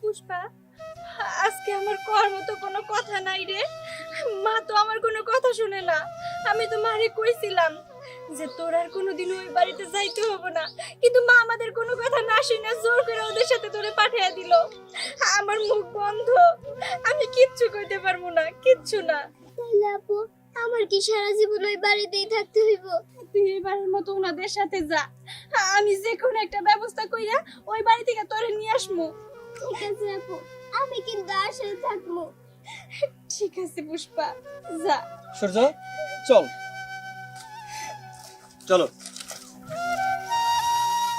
পুষ্পা, আজকে আমার কর মতো কোনো কথা নাই রে। মা তো আমার কোনো কথা শুনে না। আমি তো মারে কইছিলাম যে তোর আর কোনোদিন ওই বাড়িতে যাইতে হবে না। কিন্তু মা আমাদের কোনো কথা না শুনে জোর করে ওদের সাথে তোরে পাঠিয়ে দিল। আমার মুখ বন্ধ। কিচ্ছু কইতে পারব না কিচ্ছু না। তাইলে আপু আমার কি সারা জীবন ওই বাড়িতেই থাকতে হইব? তুই এবারের মতো ওনাদের সাথে যা। আমি যে কোনো একটা ব্যবস্থা কইরা ওই বাড়ি থেকে তোরে নিয়ে আসব। ঠিক আছে আপু আমি কিন্তু আসলে থাকব। ঠিক আছে পুষ্পা যা। সূর্য চল। চলো।